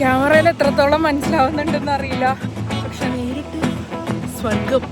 ക്യാമറയിൽ എത്രത്തോളം മനസ്സിലാവുന്നുണ്ടെന്ന് അറിയില്ല. പക്ഷെ നേരിട്ട് സ്വർഗം.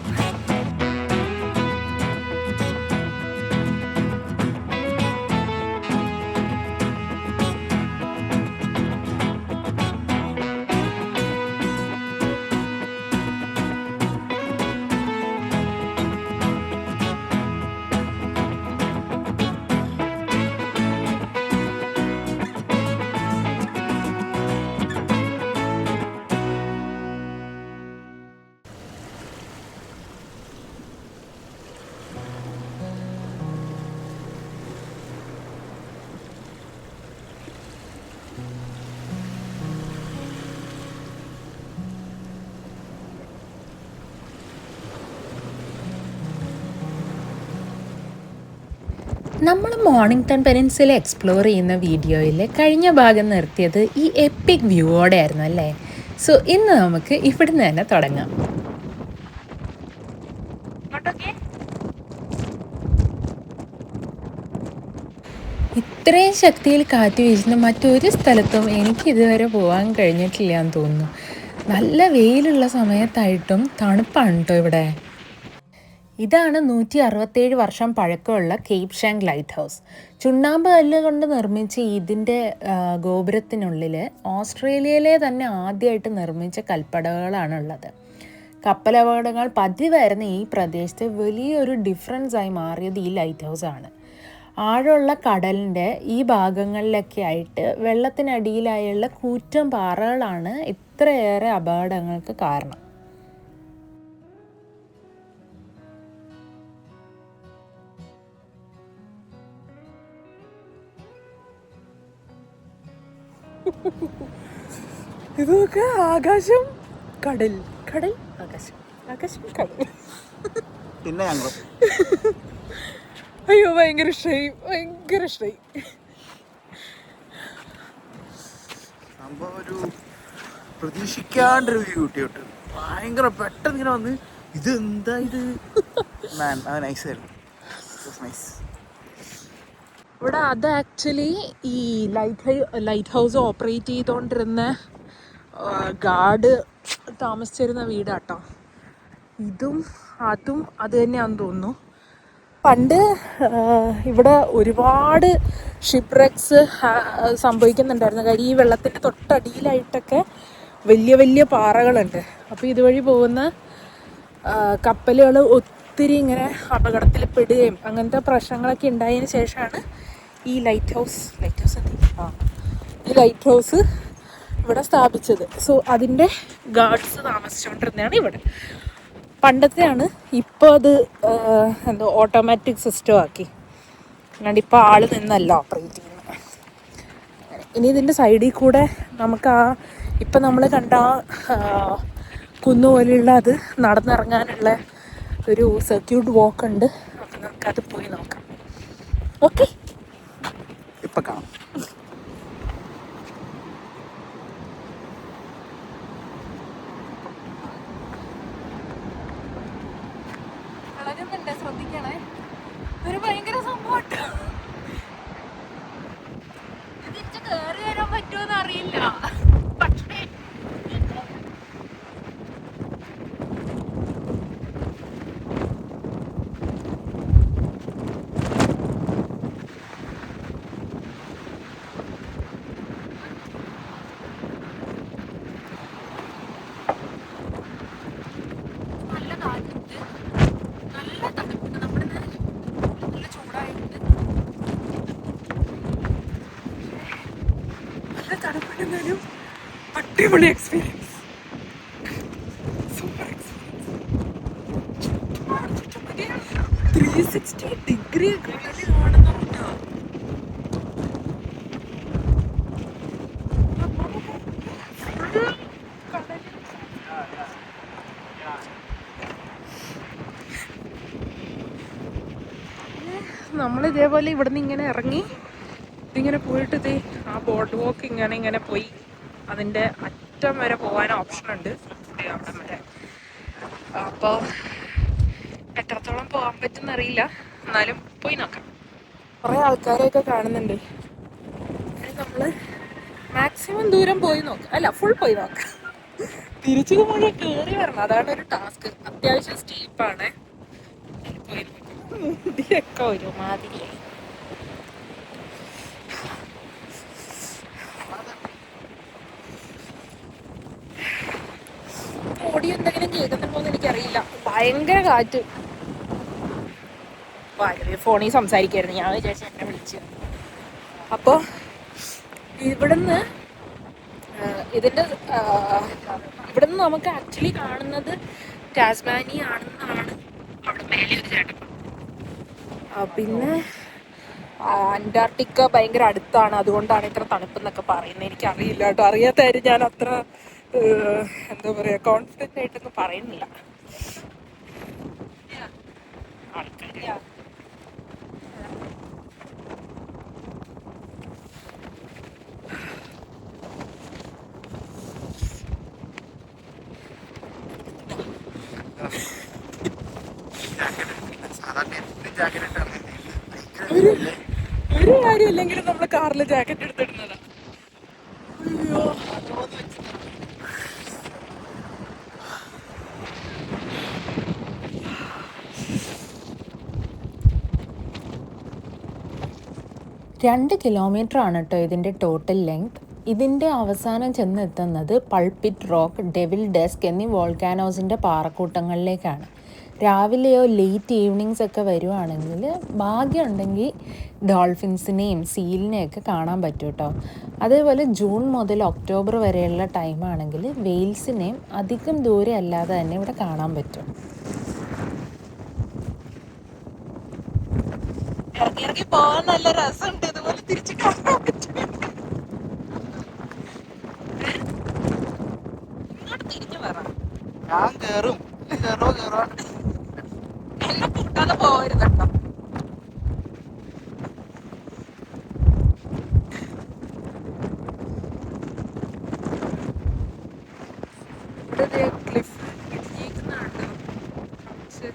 നമ്മൾ മോർണിംഗ് മോർണിംഗ്ടൺ പെനിൻസിൽ എക്സ്പ്ലോർ ചെയ്യുന്ന വീഡിയോയിൽ കഴിഞ്ഞ ഭാഗം നിർത്തിയത് ഈ എപ്പിക് വ്യൂവോടെ ആയിരുന്നു അല്ലേ? സോ ഇന്ന് നമുക്ക് ഇവിടുന്ന് തന്നെ തുടങ്ങാം. ഇത്രയും ശക്തിയിൽ കാറ്റ് വീശുന്ന മറ്റൊരു സ്ഥലത്തും എനിക്ക് ഇതുവരെ പോകാൻ കഴിഞ്ഞിട്ടില്ല എന്ന് തോന്നുന്നു. നല്ല വെയിലുള്ള സമയത്തായിട്ടും തണുപ്പാണ് കേട്ടോ ഇവിടെ. ഇതാണ് നൂറ്റി അറുപത്തേഴ് വർഷം പഴക്കമുള്ള കേപ്പ് ഷാങ് ലൈറ്റ് ഹൗസ് ചുണ്ണാമ്പ് കല്ല് കൊണ്ട് നിർമ്മിച്ച ഇതിന്റെ ഗോപുരത്തിനുള്ളിൽ ഓസ്ട്രേലിയയിലെ തന്നെ ആദ്യമായിട്ട് നിർമ്മിച്ച കൽപ്പടകളാണുള്ളത്. കപ്പലപകടങ്ങൾ പതിവായിരുന്ന ഈ പ്രദേശത്ത്. വലിയൊരു ഡിഫറൻസായി മാറിയത് ഈ ലൈറ്റ് ഹൗസ് ആണ് ആഴമുള്ള കടലിന്റെ ഈ ഭാഗങ്ങളിലൊക്കെ ആയിട്ട് വെള്ളത്തിനടിയിലായുള്ള കൂറ്റം പാറകളാണ് ഇത്രയേറെ അപകടങ്ങൾക്ക് കാരണം. ഇതൊക്കെ ആകാശം കടൽ. കടൽ? ആകാശം. ആകാശം കടൽ. പിന്നെ ഞങ്ങൾ അയ്യോ ഭയങ്കര ഇഷ്ടമായി ഭയങ്കര ഇഷ്ടമായി സംഭവം ഒരു പ്രതീക്ഷിക്കാണ്ടൊരു വ്യൂ കിട്ടിയോട്ട് ഭയങ്കര പെട്ടെന്ന് ഇങ്ങനെ വന്ന് ഇത്? എന്താ ഇത് മാൻ അത് നൈസ് ആയിരുന്നു നൈസ് ഇവിടെ അത് ആക്ച്വലി ഈ ലൈറ്റ് ലൈറ്റ് ഹൗസ് ഓപ്പറേറ്റ് ചെയ്തുകൊണ്ടിരുന്ന ഗാർഡ് താമസിച്ചിരുന്ന വീടാട്ടോ. ഇതും അതും അത് തന്നെയാണെന്ന് തോന്നുന്നു. പണ്ട് ഇവിടെ ഒരുപാട് ഷിപ്പ് റെക്സ് സംഭവിക്കുന്നുണ്ടായിരുന്നു. കാര്യം ഈ വെള്ളത്തിന്റെ തൊട്ടടിയിലായിട്ടൊക്കെ വലിയ വലിയ പാറകളുണ്ട്. അപ്പോൾ ഇതുവഴി പോകുന്ന കപ്പലുകൾ ഒത്തിരി ഇങ്ങനെ അപകടത്തിൽ പെടുകയും അങ്ങനത്തെ പ്രശ്നങ്ങളൊക്കെ ഉണ്ടായതിന് ശേഷമാണ് ഈ ലൈറ്റ് ഹൗസ് ലൈറ്റ് ഹൗസ് ആ ഈ ലൈറ്റ് ഹൗസ് ഇവിടെ സ്ഥാപിച്ചത്. സോ അതിന്റെ ഗാർഡ്സ് താമസിച്ചുകൊണ്ടിരുന്നതാണ് ഇവിടെ. പണ്ടത്തെയാണ് ഇപ്പോൾ അത് എന്തോ ഓട്ടോമാറ്റിക് സിസ്റ്റം ആക്കി. അല്ലാണ്ട് ഇപ്പോൾ ആൾ നിന്നല്ല ഓപ്പറേറ്റ് ചെയ്യുന്നത് ഇനി ഇതിന്റെ സൈഡിൽ കൂടെ നമുക്ക് ആ ഇപ്പം നമ്മൾ കണ്ട കുന്നുപോലെയുള്ള കുന്നു അത് നടന്നിറങ്ങാനുള്ള ഒരു സർക്യൂട്ട് വോക്ക് ഉണ്ട്. അപ്പം നമുക്കത് പോയി നോക്കാം. ഓക്കെ ഇപ്പൊ കാണാം. ശ്രദ്ധിക്കണേ. ഒരു ഭയങ്കര സംഭവം തിരിച്ച് കയറി വരാൻ പറ്റുമെന്ന് അറിയില്ല പക്ഷേ നല്ല കാറ്റുണ്ട് നല്ല തണുപ്പുണ്ട് നമ്മുടെ നല്ല ചൂടായിട്ട് നല്ല തണുപ്പുണ്ടെന്നാലും അടിപൊളി experience super experience three sixty degree ഗ്രില്ലിൽ കാണുന്നുണ്ട് നമ്മൾ ഇതേപോലെ ഇവിടുന്ന് ഇങ്ങനെ ഇറങ്ങി ഇതിങ്ങനെ പോയിട്ട് ദേ ആ ബോട്ട് വോക്ക് ഇങ്ങനെ ഇങ്ങനെ പോയി. അതിന്റെ അറ്റം വരെ പോകാൻ ഓപ്ഷൻ ഉണ്ട്. അവിടെ വരെ അപ്പോൾ എത്രത്തോളം പോകാൻ പറ്റുമെന്നറിയില്ല എന്നാലും പോയി നോക്കാം. കുറേ ആൾക്കാരെയൊക്കെ കാണുന്നുണ്ട്. മാക്സിമം ദൂരം പോയി നോക്കാം. അല്ല ഫുൾ പോയി നോക്കാം. തിരിച്ചു മുഴുവൻ കയറി വരണം. അതാണ് ഒരു ടാസ്ക് അത്യാവശ്യം സ്റ്റീപ്പാണ് മുടിയൊക്കെ ഒരുമാതിരിയായി. പൊടി എന്തെങ്കിലും കേൾക്കുന്നുണ്ടോന്ന് എനിക്കറിയില്ല. ഭയങ്കര കാറ്റ്. ഫോണിൽ സംസാരിക്കായിരുന്നു. ഞാൻ വിചാരിച്ചു എന്നെ വിളിച്ചു. അപ്പോൾ ഇവിടുന്ന് ഇതിന്റെ ഇവിടുന്ന് നമുക്ക് ആക്ച്വലി കാണുന്നത് ടാസ്മാനി ആണെന്നാണ് പിന്നെ അന്റാർട്ടിക്ക ഭയങ്കര അടുത്താണ്. അതുകൊണ്ടാണ് ഇത്ര തണുപ്പെന്നൊക്കെ പറയുന്നത്. എനിക്കറിയില്ല കേട്ടോ. അറിയാത്ത കാര്യം ഞാൻ അത്ര എന്താ പറയുക കോൺഫിഡന്റ് ആയിട്ടൊന്നും പറയുന്നില്ല. ആൾക്കാര് ജാക്കറ്റ് ഇട്ടാണ് ഒരു കാര്യമില്ലെങ്കിലും നമ്മൾ കാറിൽ ജാക്കറ്റ് എടുത്തിടുന്നതാ. അയ്യോ. രണ്ട് കിലോമീറ്റർ ആണ് കേട്ടോ ഇതിന്റെ ടോട്ടൽ ലെങ്ത് ഇതിന്റെ അവസാനം ചെന്നെത്തുന്നത് പൾപ്പിറ്റ് റോക്ക് ഡെവിൽ ഡെസ്ക് എന്നീ വോൾക്കാനോസിന്റെ പാറക്കൂട്ടങ്ങളിലേക്കാണ്. രാവിലെയോ ലേറ്റ് ഈവനിങ്സ് ഒക്കെ വരുവാണെങ്കിൽ ഭാഗ്യമുണ്ടെങ്കിൽ ഡോൾഫിൻസിനെയും സീലിനെയൊക്കെ കാണാൻ പറ്റും കേട്ടോ അതേപോലെ ജൂൺ മുതൽ ഒക്ടോബർ വരെയുള്ള ടൈമാണെങ്കിൽ വെയിൽസിനെയും അധികം ദൂരെ അല്ലാതെ തന്നെ ഇവിടെ കാണാൻ പറ്റും. ഇറങ്ങി ഇറങ്ങി പോകാൻ നല്ല രസമുണ്ട്. ഇതുപോലെ തിരിച്ചു കാണാൻ പറ്റും. ഞാൻ കേറും. കേറോ കേറോ. കൂട്ടാതെ പോകരുത് കേട്ടോ ഇവിടെ cliff ഇടിഞ്ഞേക്കുന്നുണ്ട്. കുറച്ച്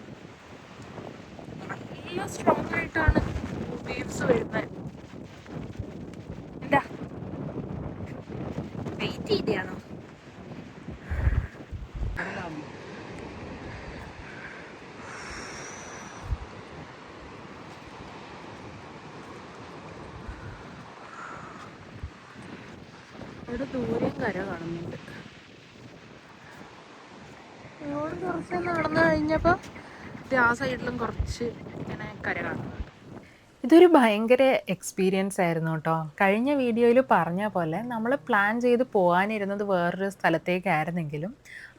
നല്ല സ്ട്രോങ് ആയിട്ടാണ് വേവ്സ് വരുന്നത്. എന്താ വെയിറ്റ് ചെയ്തെയാണോ ഇവിടെ ദൂരം കര കാണുന്നുണ്ട്. ഇങ്ങോട്ട് കുറച്ച് നടന്നു കഴിഞ്ഞപ്പോൾ ആ സൈഡിലും കുറച്ച് ഇങ്ങനെ കര കാണുന്നുണ്ട്. ഇതൊരു ഭയങ്കര എക്സ്പീരിയൻസ് ആയിരുന്നു കേട്ടോ. കഴിഞ്ഞ വീഡിയോയിൽ പറഞ്ഞ പോലെ നമ്മൾ പ്ലാൻ ചെയ്ത് പോകാനിരുന്നത് വേറൊരു സ്ഥലത്തേക്കായിരുന്നെങ്കിലും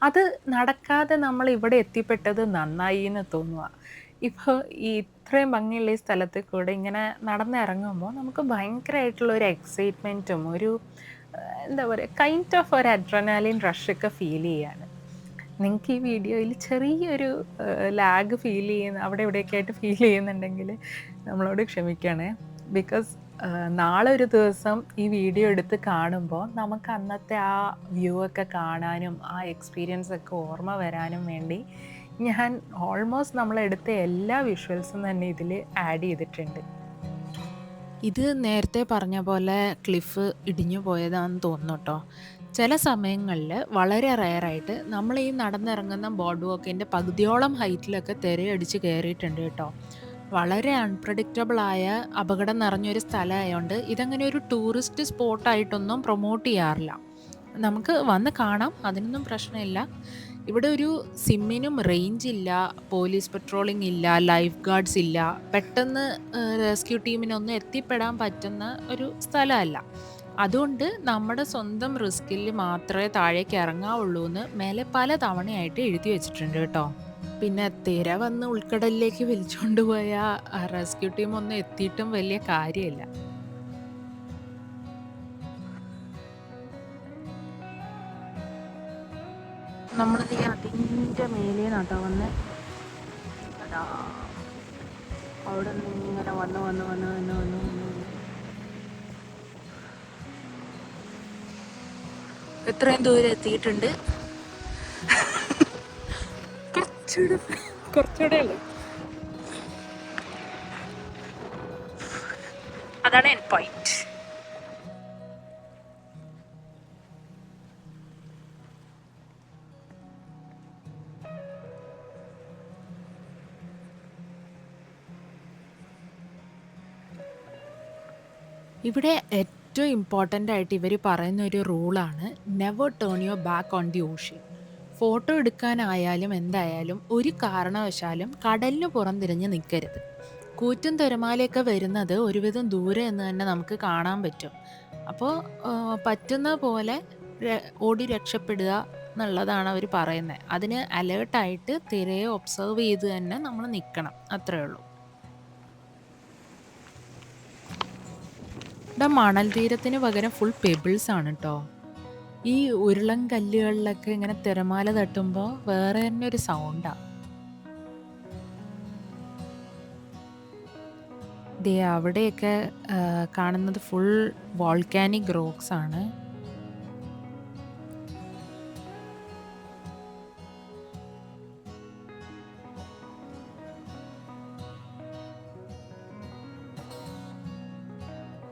അത് നടക്കാതെ നമ്മൾ ഇവിടെ എത്തിപ്പെട്ടത് നന്നായി എന്ന് തോന്നുക ഇപ്പോൾ ഈ ഇത്രയും ഭംഗിയുള്ള ഈ സ്ഥലത്ത് കൂടെ ഇങ്ങനെ നടന്നിറങ്ങുമ്പോൾ നമുക്ക് ഭയങ്കരമായിട്ടുള്ള ഒരു എക്സൈറ്റ്മെന്റും ഒരു എന്താ പറയുക കൈൻഡ് ഓഫ് ഒരു അഡ്രനാലിൻ റഷൊക്കെ ഫീൽ ചെയ്യാണ്. നിങ്ങൾക്ക് ഈ വീഡിയോയിൽ ചെറിയൊരു ലാഗ് ഫീൽ ചെയ്യുന്ന അവിടെ ഇവിടെയൊക്കെ ആയിട്ട് ഫീൽ ചെയ്യുന്നുണ്ടെങ്കിൽ നമ്മളോട് ക്ഷമിക്കണേ. ബിക്കോസ് നാളെ ഒരു ദിവസം ഈ വീഡിയോ എടുത്ത് കാണുമ്പോൾ നമുക്ക് അന്നത്തെ ആ വ്യൂ ഒക്കെ കാണാനും ആ എക്സ്പീരിയൻസ് ഒക്കെ ഓർമ്മ വരാനും വേണ്ടി ഞാൻ ഓൾമോസ്റ്റ് നമ്മളെടുത്ത എല്ലാ വിഷ്വൽസും തന്നെ ഇതിൽ ആഡ് ചെയ്തിട്ടുണ്ട്. ഇത് നേരത്തെ പറഞ്ഞ പോലെ ക്ലിഫ് ഇടിഞ്ഞു പോയതാണെന്ന് തോന്നുന്നു കേട്ടോ ചില സമയങ്ങളിൽ വളരെ റയറായിട്ട് നമ്മൾ ഈ നടന്നിറങ്ങുന്ന ബോർഡ് വാക്കിന്റെ പകുതിയോളം ഹൈറ്റിലൊക്കെ തിരയടിച്ച് കയറിയിട്ടുണ്ട് കേട്ടോ. വളരെ അൺപ്രഡിക്റ്റബിൾ ആയ അപകടം നിറഞ്ഞൊരു സ്ഥലമായതുകൊണ്ട് ഇതങ്ങനെ ഒരു ടൂറിസ്റ്റ് സ്പോട്ടായിട്ടൊന്നും പ്രൊമോട്ട് ചെയ്യാറില്ല. നമുക്ക് വന്ന് കാണാം അതിനൊന്നും പ്രശ്നമില്ല. ഇവിടെ ഒരു സിമ്മിനും റേഞ്ച് ഇല്ല പോലീസ് പെട്രോളിംഗ് ഇല്ല ലൈഫ് ഗാർഡ്സ് ഇല്ല. പെട്ടെന്ന് റെസ്ക്യൂ ടീമിനൊന്നും എത്തിപ്പെടാൻ പറ്റുന്ന ഒരു സ്ഥലമല്ല. അതുകൊണ്ട് നമ്മുടെ സ്വന്തം റിസ്കിൽ മാത്രമേ താഴേക്ക് ഇറങ്ങാവുള്ളൂ എന്ന് മേലെ പല തവണയായിട്ട് എഴുതി വെച്ചിട്ടുണ്ട് കേട്ടോ. പിന്നെ തിര വന്ന് ഉൾക്കടലിലേക്ക് വലിച്ചുകൊണ്ട് പോയ ആ റെസ്ക്യൂ ടീം ഒന്നും എത്തിയിട്ടും വലിയ കാര്യമില്ല. നമ്മളിത് അതിന്റെ മേലെ നട്ടോ വന്ന്. അവിടെ നിന്ന് ഇങ്ങനെ വന്ന് വന്ന് വന്ന് വന്ന് വന്ന് വന്ന് എത്രയും ദൂരം എത്തിയിട്ടുണ്ട്. കുറച്ചുകൂടെ കുറച്ചുകൂടെ ഉള്ളു. അതാണ് എൻ പോയിന്റ് ഇവിടെ ഏറ്റവും ഇമ്പോർട്ടന്റ് ആയിട്ട് ഇവർ പറയുന്ന ഒരു റൂളാണ് never turn your back on the ocean photo എടുക്കാനായാലും എന്തായാലും ഒരു കാരണവശാലും കടലിന് പുറം പുറംതിരിഞ്ഞ് നിൽക്കരുത്. കൂറ്റും തിരമാലയൊക്കെ വരുന്നത് ഒരുവിധം ദൂരെ എന്ന് തന്നെ നമുക്ക് കാണാൻ പറ്റും. അപ്പോൾ പറ്റുന്ന പോലെ ഓടി രക്ഷപ്പെടുക എന്നുള്ളതാണ് അവർ പറയുന്നത്. അതിന് അലേർട്ടായിട്ട് തിരയെ ഒബ്സർവ് ചെയ്ത് തന്നെ നമ്മൾ നിൽക്കണം അത്രയേ ഉള്ളൂ. ഇവിടെ മണൽ തീരത്തിന് പകരം ഫുൾ പെബിൾസ് ആണ് കേട്ടോ ഈ ഉരുളൻ കല്ലുകളിലൊക്കെ ഇങ്ങനെ തിരമാല തട്ടുമ്പോൾ വേറെ തന്നെ ഒരു സൗണ്ടാണ് ദേ അവിടെയൊക്കെ കാണുന്നത് ഫുൾ വോൾക്കാനിക് റോക്സ് ആണ്.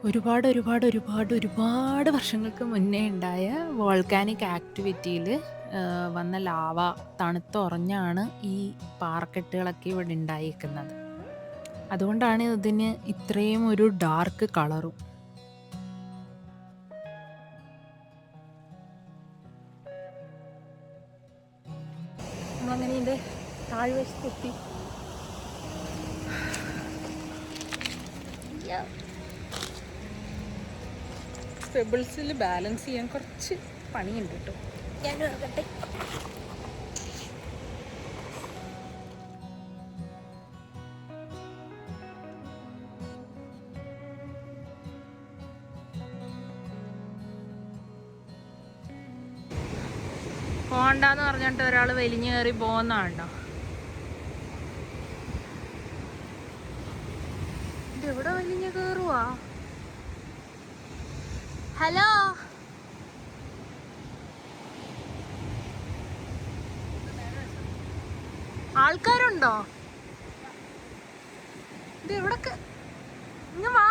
ഒരുപാട് ഒരുപാട് ഒരുപാട് ഒരുപാട് വർഷങ്ങൾക്ക് മുന്നേ ഉണ്ടായ വോൾക്കാനിക് ആക്ടിവിറ്റിയിൽ വന്ന ലാവ തണുത്തുറഞ്ഞാണ് ഈ പാറക്കെട്ടുകളൊക്കെ ഇവിടെ ഉണ്ടായിരിക്കുന്നത് അതുകൊണ്ടാണ് ഇതിന് ഇത്രയും ഒരു ഡാർക്ക് കളറും നമ്മളങ്ങനെ താഴ്വശത്തെത്തി. പെബിൾസിൽ ബാലൻസ് ചെയ്യാൻ കുറച്ച് പണിയുണ്ട് കേട്ടോ. പോണ്ടെന്ന് ഇറങ്ങട്ടെ പോണ്ടാന്ന് പറഞ്ഞിട്ട് ഒരാൾ വലിഞ്ഞു കയറി പോകുന്നതാണ്ടോ എവിടെ വലിഞ്ഞു കയറുവാ? ഹലോ. ആൾക്കാരുണ്ടോ? ഇത് എവിടൊക്കെ ഇങ്ങ് വാ.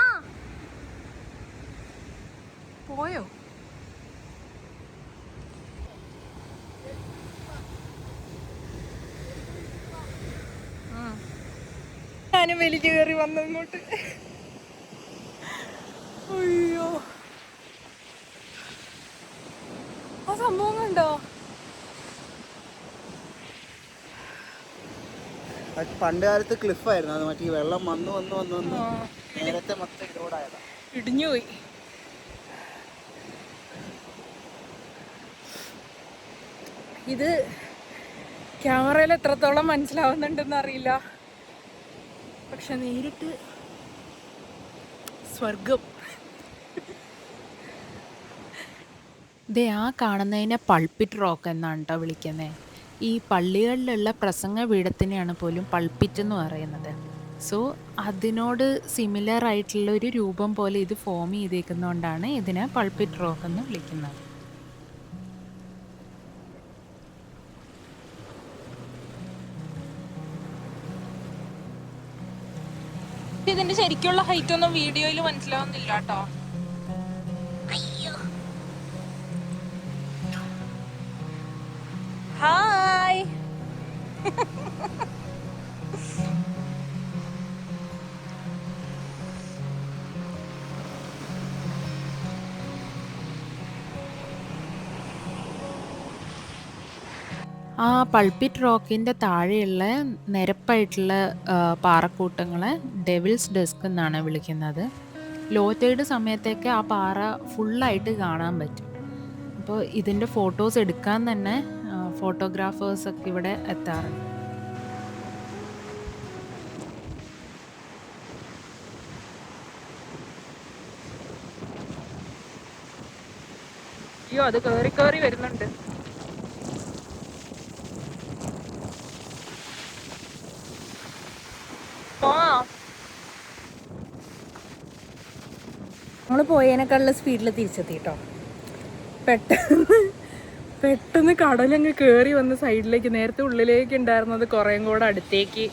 പോയോ? ഞാനും വലിച്ചു കയറി വന്നു ഇങ്ങോട്ട് അയ്യോ ആ സംഭവം കണ്ടോ അത് പണ്ട് കാലത്ത് ക്ലിഫായിരുന്നു അത് മറ്റേ ഈ വെള്ളം വന്ന് വന്ന് വന്ന് വന്ന് നേരത്തെ മൊത്തം ഇതോടായതാ ഇടിഞ്ഞു പോയി. ഇത് ക്യാമറയിൽ എത്രത്തോളം മനസ്സിലാവുന്നുണ്ടെന്ന് അറിയില്ല. പക്ഷെ നേരിട്ട് സ്വർഗം ദേ ആ കാണുന്നതിനെ പൾപ്പിറ്റ് റോക്ക് എന്നാണ് കേട്ടോ വിളിക്കുന്നത് ഈ പള്ളികളിലുള്ള പ്രസംഗ പീഠത്തിനെയാണ് പോലും പൾപ്പിറ്റെന്ന് പറയുന്നത്. സോ അതിനോട് സിമിലർ ആയിട്ടുള്ള ഒരു രൂപം പോലെ ഇത് ഫോം ചെയ്തേക്കുന്നതുകൊണ്ടാണ് ഇതിനെ പൾപ്പിറ്റ് റോക്ക് എന്ന് വിളിക്കുന്നത്. ഇതിന്റെ ശരിക്കുള്ള ഹൈറ്റ് ഒന്നും വീഡിയോയിൽ മനസ്സിലാവുന്നില്ല കേട്ടോ. ആ പൾപ്പിറ്റ് റോക്കിന്റെ താഴെയുള്ള നിരപ്പായിട്ടുള്ള പാറക്കൂട്ടങ്ങളെ ഡെവിൾസ് ഡെസ്ക് എന്നാണ് വിളിക്കുന്നത്. ലോ ടൈഡ് സമയത്തൊക്കെ ആ പാറ ഫുള്ളായിട്ട് കാണാൻ പറ്റും. അപ്പോൾ ഇതിന്റെ ഫോട്ടോസ് എടുക്കാൻ തന്നെ ഫോട്ടോഗ്രാഫേഴ്സൊക്കെ ഇവിടെ എത്താറുണ്ട്. അയ്യോ അത് കയറി കയറി വരുന്നുണ്ട് നമ്മൾ പോയതിനേക്കാളുള്ള സ്പീഡിൽ തിരിച്ചെത്തി കേട്ടോ പെട്ടെന്ന് പെട്ടെന്ന് കടലങ്ങ് കയറി വന്ന് സൈഡിലേക്ക് നേരത്തെ ഉള്ളിലേക്ക് ഉണ്ടായിരുന്നത് കുറേം കൂടെ അടുത്തേക്ക്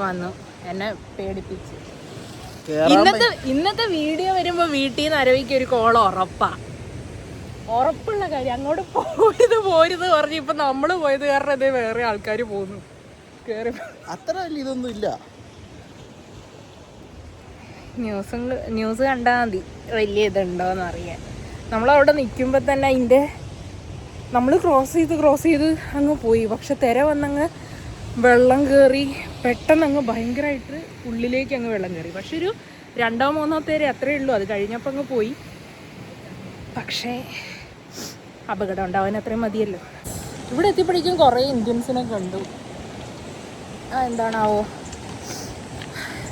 വന്നു. എന്നെ പേടിപ്പിച്ച്. ഇന്നത്തെ ഇന്നത്തെ വീഡിയോ വരുമ്പോൾ വീട്ടിൽ നിന്ന് അരവിക്ക് ഒരു കോൾ ഉറപ്പാ ഉറപ്പുള്ള കാര്യം അങ്ങോട്ട് പോയത് പോരുത് പറഞ്ഞ് ഇപ്പൊ നമ്മൾ പോയത് കാരണം അതേ വേറെ ആൾക്കാർ പോകുന്നു. കേറി അത്ര വലിയ ഇതൊന്നും ഇല്ല. ന്യൂസും ന്യൂസ് കണ്ടാൽ മതി. വലിയ ഇതുണ്ടോയെന്ന് അറിയാൻ. നമ്മളവിടെ നിൽക്കുമ്പോൾ തന്നെ അതിന്റെ നമ്മൾ ക്രോസ് ചെയ്ത് ക്രോസ് ചെയ്ത് അങ്ങ് പോയി. പക്ഷെ തിര വന്നങ്ങ് വെള്ളം കയറി പെട്ടെന്ന് അങ്ങ് ഭയങ്കരമായിട്ട് ഉള്ളിലേക്ക് അങ്ങ് വെള്ളം കയറി പക്ഷെ ഒരു രണ്ടോ മൂന്നോ തേരെ അത്രയേ ഉള്ളൂ. അത് കഴിഞ്ഞപ്പോൾ അങ്ങ് പോയി. പക്ഷേ അപകടം ഉണ്ടാവാൻ അത്രയും മതിയല്ലോ. ഇവിടെ എത്തിയപ്പോഴേക്കും കുറേ ഇന്ത്യൻസിനെ കണ്ടു. ആ എന്താണാവോ?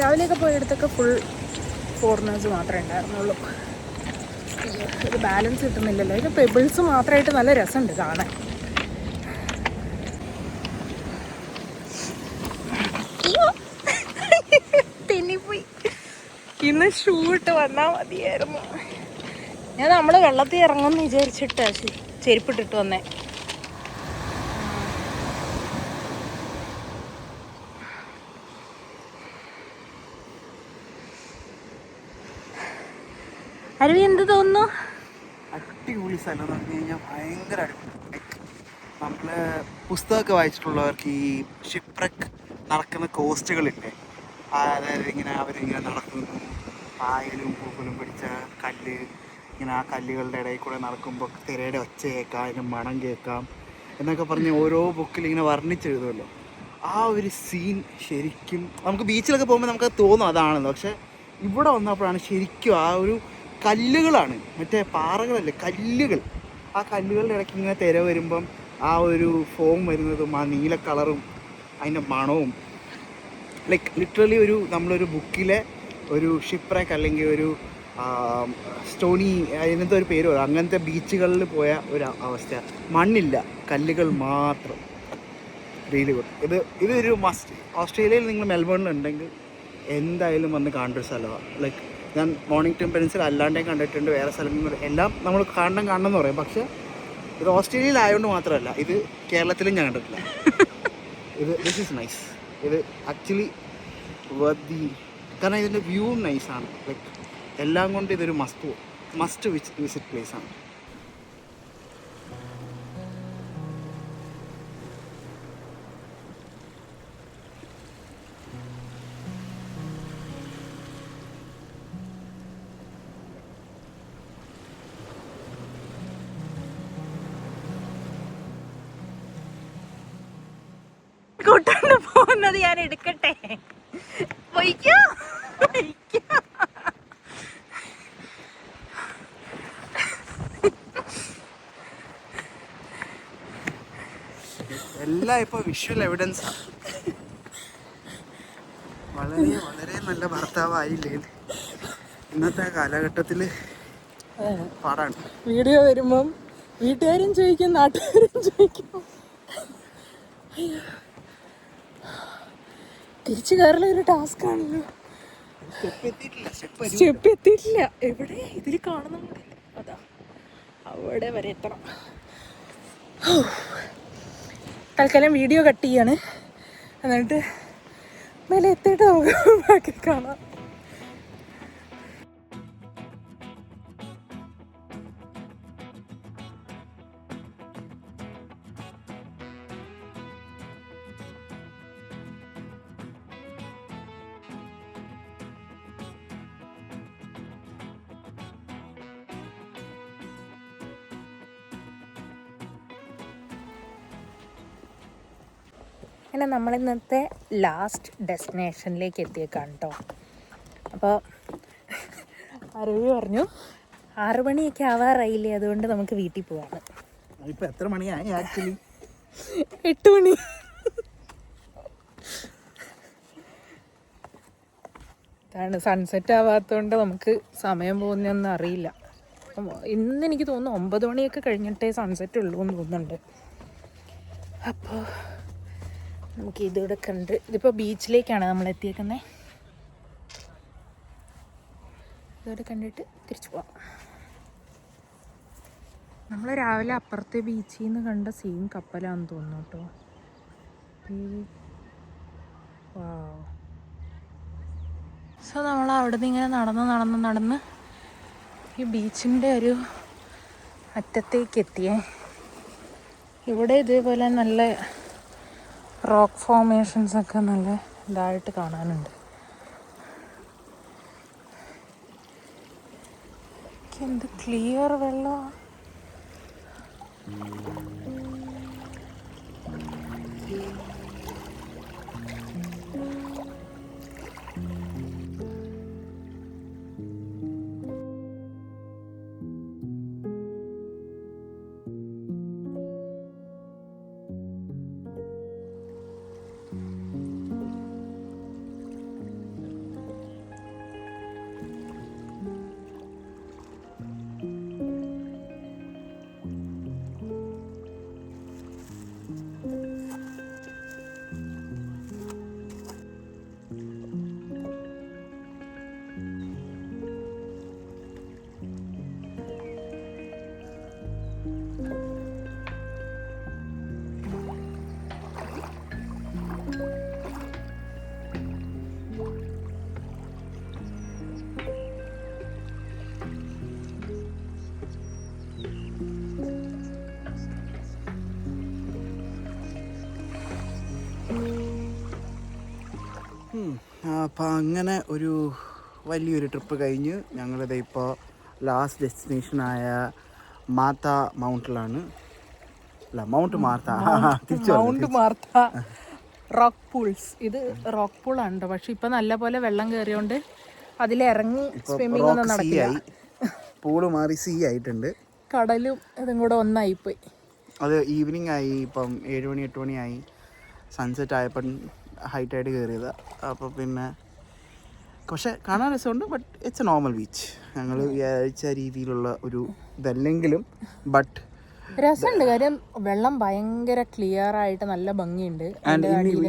രാവിലെയൊക്കെ പോയടുത്തൊക്കെ ഫുൾ ഫോറിനേഴ്സ് മാത്രമേ ഉണ്ടായിരുന്നുള്ളൂ. ഇത് ബാലൻസ് കിട്ടുന്നില്ലല്ലോ. ഇത് പെബിൾസ് മാത്രമായിട്ട് നല്ല രസമുണ്ട് കാണാൻ. ഇന്ന് ഷൂ ഇട്ട് വന്നാൽ മതിയായിരുന്നു. ഞാൻ നമ്മൾ വെള്ളത്തിൽ ഇറങ്ങുമെന്ന് വിചാരിച്ചിട്ടാ ചെരുപ്പിട്ടിട്ട് വന്നേ. അരുവി എന്ത് തോന്നുന്നു? അടിപൊളി സ്ഥലം എന്ന് പറഞ്ഞു കഴിഞ്ഞാൽ ഭയങ്കര അടിപൊളി. നമ്മൾ പുസ്തകമൊക്കെ വായിച്ചിട്ടുള്ളവർക്ക് ഈ ഷിപ്രക്ക് നടക്കുന്ന കോസ്റ്റുകളില്ലേ അതായത് ഇങ്ങനെ അവരിങ്ങനെ നടക്കുന്നു. പായലും പൂക്കലും പിടിച്ച കല്ല് ഇങ്ങനെ ആ കല്ലുകളുടെ ഇടയിൽ കൂടെ നടക്കുമ്പോൾ തിരയുടെ ഒച്ച കേൾക്കാം അതിന്റെ മണം കേൾക്കാം എന്നൊക്കെ പറഞ്ഞ് ഓരോ ബുക്കിൽ ഇങ്ങനെ വർണിച്ചെഴുതുമല്ലോ ആ ഒരു സീൻ ശരിക്കും നമുക്ക് ബീച്ചിലൊക്കെ പോകുമ്പോൾ നമുക്ക് തോന്നും അതാണെന്ന്. പക്ഷെ ഇവിടെ വന്നപ്പോഴാണ് ശരിക്കും ആ ഒരു കല്ലുകളാണ്. മറ്റേ പാറകളല്ലേ കല്ലുകൾ. ആ കല്ലുകളുടെ ഇടയ്ക്ക് ഇങ്ങനെ തിര വരുമ്പം ആ ഒരു ഫോം വരുന്നതും ആ നീല കളറും അതിന്റെ മണവും. ലൈക്ക് ലിറ്ററലി ഒരു നമ്മളൊരു ബുക്കിലെ ഒരു ഷിപ്രക്ക് അല്ലെങ്കിൽ ഒരു സ്റ്റോണി അതിനകത്ത് ഒരു പേര് പറയും. അങ്ങനത്തെ ബീച്ചുകളിൽ പോയ ഒരു അവസ്ഥ മണ്ണില്ല കല്ലുകൾ മാത്രം. റിയലി ഗുഡ് ഇത് ഇതൊരു മസ്റ്റ് ഓസ്ട്രേലിയയിൽ നിങ്ങൾ മെൽബണിൽ ഉണ്ടെങ്കിൽ എന്തായാലും വന്ന് കാണേണ്ട ഒരു സ്ഥലമാണ് ലൈക്ക് ഞാൻ മോർണിംഗ് പെൻസിൽ അല്ലാണ്ടേ കണ്ടിട്ടുണ്ട് വേറെ സ്ഥലങ്ങൾ എല്ലാം നമ്മൾ കാണണം കാണണം എന്ന് പറയും. പക്ഷേ ഇത് ഓസ്ട്രേലിയയിൽ ആയതുകൊണ്ട് മാത്രമല്ല ഇത് കേരളത്തിലും ഞാൻ കണ്ടിട്ടില്ല. ഇത് ദിസ് ഈസ് നൈസ് ഇത് ആക്ച്വലി വർത്തി കാരണം ഇതിന്റെ വ്യൂ നൈസാണ് ലൈക്ക് എല്ലാം കൊണ്ട് ഇതൊരു മസ്റ്റ് മസ്റ്റ് വിസിറ്റ് പ്ലേസ് എല്ലാം ഇപ്പോൾ വിഷ്വൽ എവിഡൻസ് വളരെ വളരെ നല്ല ഭർത്താവായില്ലേ? ഇന്നത്തെ കാലഘട്ടത്തിൽ പാടാണ്. വീഡിയോ വരുമ്പം വീട്ടുകാരും ചോദിക്കും നാട്ടുകാരും ചോദിക്കും. തിരിച്ചു കയറല ഒരു ടാസ്ക് ആണല്ലോ. സ്റ്റെപ്പ് എത്തിയിട്ടില്ല എവിടെ? ഇതിൽ കാണുന്നില്ല അതാ. അവിടെ വരെ എത്തണം. തൽക്കാലം വീഡിയോ കട്ട് ചെയ്യാണ്. എന്നിട്ട് മേലെ എത്തിയിട്ട് നമുക്ക് ബാക്കി കാണാം. അങ്ങനെ നമ്മൾ ഇന്നത്തെ ലാസ്റ്റ് ഡെസ്റ്റിനേഷനിലേക്ക് എത്തിയേക്കാണ് കേട്ടോ അപ്പോൾ അരവി പറഞ്ഞു ആറു മണിയൊക്കെ ആവാറായില്ലേ? അതുകൊണ്ട് നമുക്ക് വീട്ടിൽ പോവാണ്. ഇപ്പൊ എത്ര മണിയായി ആക്ച്വലി എട്ട് മണി. ഇതാണ് സൺസെറ്റ് ആവാത്തതുകൊണ്ട് നമുക്ക് സമയം പോകുന്നൊന്നും അറിയില്ല. ഇന്ന് എനിക്ക് തോന്നുന്നു ഒമ്പത് മണിയൊക്കെ കഴിഞ്ഞിട്ടേ സൺസെറ്റ് ഉള്ളൂ എന്ന് തോന്നുന്നുണ്ട്. അപ്പോൾ നമുക്ക് ഇതിവിടെ കണ്ട് ഇതിപ്പോൾ ബീച്ചിലേക്കാണ് നമ്മൾ എത്തിയേക്കുന്നത് ഇതോടെ കണ്ടിട്ട് തിരിച്ചു പോവാം. നമ്മൾ രാവിലെ അപ്പുറത്തെ ബീച്ചിൽ നിന്ന് കണ്ട സെയിം കപ്പലാന്ന് തോന്നുന്നു കേട്ടോ. സോ നമ്മൾ അവിടെ നിന്ന് ഇങ്ങനെ നടന്ന് നടന്ന് നടന്ന് ഈ ബീച്ചിന്റെ ഒരു അറ്റത്തേക്ക് എത്തിയേ. ഇവിടെ ഇതേപോലെ നല്ല റോക്ക് ഫോർമേഷൻസ് ഒക്കെ നല്ല ഇതായിട്ട് കാണാനുണ്ട് എന്ത് ക്ലിയർ വെള്ളമാണ് Thank you. അപ്പം അങ്ങനെ ഒരു വലിയൊരു ട്രിപ്പ് കഴിഞ്ഞ് ഞങ്ങളിത് ഇപ്പോൾ ലാസ്റ്റ് ഡെസ്റ്റിനേഷനായ മാത്ത മൗണ്ടിലാണ്. അല്ല mount Martha. Mount Martha rock pools. ഇത് റോക്ക് പൂൾ ആണ്. പക്ഷെ ഇപ്പം നല്ല പോലെ വെള്ളം കയറിയോണ്ട് അതിലിറങ്ങി സ്വിമ്മിംഗ് ഒന്നും നടക്കില്ല. പൂൾ മാറി സീ ആയിട്ടുണ്ട്. കടലും ഇതും കൂടെ ഒന്നായിപ്പോയി. അത് ഈവനിങ് ആയി ഇപ്പം ഏഴ് മണി എട്ട് മണിയായി സൺസെറ്റ് ആയപ്പം ഹൈറ്റായിട്ട് കയറിയതാണ് അപ്പോൾ പിന്നെ പക്ഷെ കാണാൻ രസമുണ്ട് but it's a normal beach ഞങ്ങൾ വിചാരിച്ച രീതിയിലുള്ള ഒരു ഇതല്ലെങ്കിലും ബട്ട് രസമുണ്ട്. കാര്യം വെള്ളം ഭയങ്കര ക്ലിയർ ആയിട്ട് നല്ല ഭംഗിയുണ്ട്.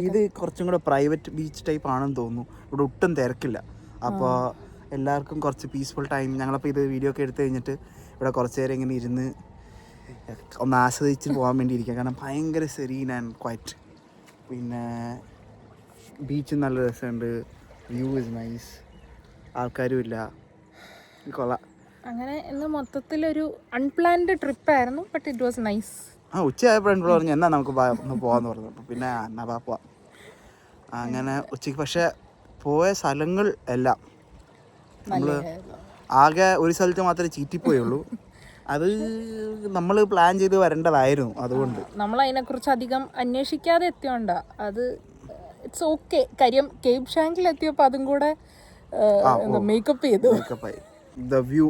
ഇത് കുറച്ചും കൂടെ പ്രൈവറ്റ് ബീച്ച് ടൈപ്പ് ആണെന്ന് തോന്നുന്നു. ഇവിടെ ഒട്ടും തിരക്കില്ല. അപ്പോൾ എല്ലാവർക്കും കുറച്ച് പീസ്ഫുൾ ടൈം ഞങ്ങളപ്പോൾ ഇത് വീഡിയോ ഒക്കെ എടുത്തു കഴിഞ്ഞിട്ട് ഇവിടെ കുറച്ച് നേരം ഇങ്ങനെ ഇരുന്ന് ഒന്ന് ആസ്വദിച്ച് പോകാൻ വേണ്ടി ഇരിക്കുക കാരണം ഭയങ്കര സെറീൻ ആൻഡ് ക്വൈറ്റ് പിന്നെ ബീച്ച് നല്ല രസമുണ്ട്. വ്യൂ ഇസ് നൈസ് ആൾക്കാരും ഇല്ല. കൊള്ളാം. അങ്ങനെ ഇന്ന് മൊത്തത്തിലൊരു അൺപ്ലാൻഡ് ട്രിപ്പ് ആയിരുന്നു ബട്ട് ഇറ്റ് വാസ് നൈസ് ആ ഉച്ചയായപ്പോഴും എന്നോട് പറഞ്ഞു എന്നാ നമുക്ക് ഒന്ന് പോവാന്ന് പറഞ്ഞു. അപ്പോൾ പിന്നെ എന്നാ പാ പോവാം. അങ്ങനെ ഉച്ചയ്ക്ക് പക്ഷേ പോയ സ്ഥലങ്ങൾ എല്ലാം. നമ്മൾ ആകെ ഒരു സ്ഥലത്ത് മാത്രമേ ചീറ്റിപ്പോയുള്ളൂ. അത് നമ്മൾ പ്ലാൻ ചെയ്ത് വരേണ്ടതായിരുന്നു അതുകൊണ്ട്. നമ്മൾ അതിനെക്കുറിച്ച് അധികം അന്വേഷിക്കാതെ എത്തിയോണ്ട. അത് ഇറ്റ്സ് ഓക്കെ കാര്യം കേപ്പ് ഷാങ്കിൽ എത്തിയപ്പോൾ അതും കൂടെ മേക്കപ്പ് ചെയ്തു. മേക്കപ്പായി ദ വ്യൂ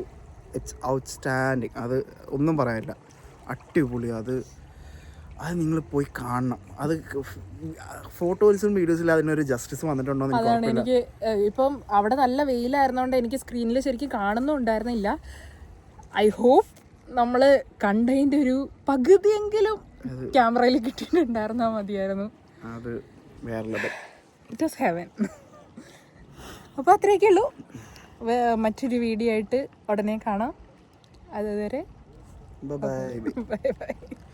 ഇറ്റ്സ് ഔട്ട്സ്റ്റാൻഡിങ് അത് ഒന്നും പറയാനില്ല. അടിപൊളി. അത് അത് നിങ്ങൾ പോയി കാണണം. അത് ഫോട്ടോസിലും വീഡിയോസിലും അതിനൊരു ജസ്റ്റിസ് വന്നിട്ടുണ്ടോ അതാണ് എനിക്ക് ഇപ്പം അവിടെ നല്ല വെയിലായിരുന്നോണ്ട് എനിക്ക് സ്ക്രീനിൽ ശരിക്കും കാണുന്നുണ്ടായിരുന്നില്ല ഐ ഹോപ്പ് നമ്മൾ കണ്ടതിന്റെ ഒരു പകുതിയെങ്കിലും ക്യാമറയിൽ കിട്ടിയിട്ടുണ്ടായിരുന്നാൽ മതിയായിരുന്നു. അത് വേറെ ലെവൽ ഇറ്റ് വാസ് ഹെവൻ അപ്പോൾ അത്രയൊക്കെ ഉള്ളൂ. മറ്റൊരു വീഡിയോ ആയിട്ട് ഉടനെ കാണാം. അതുവരെ ബൈ ബൈ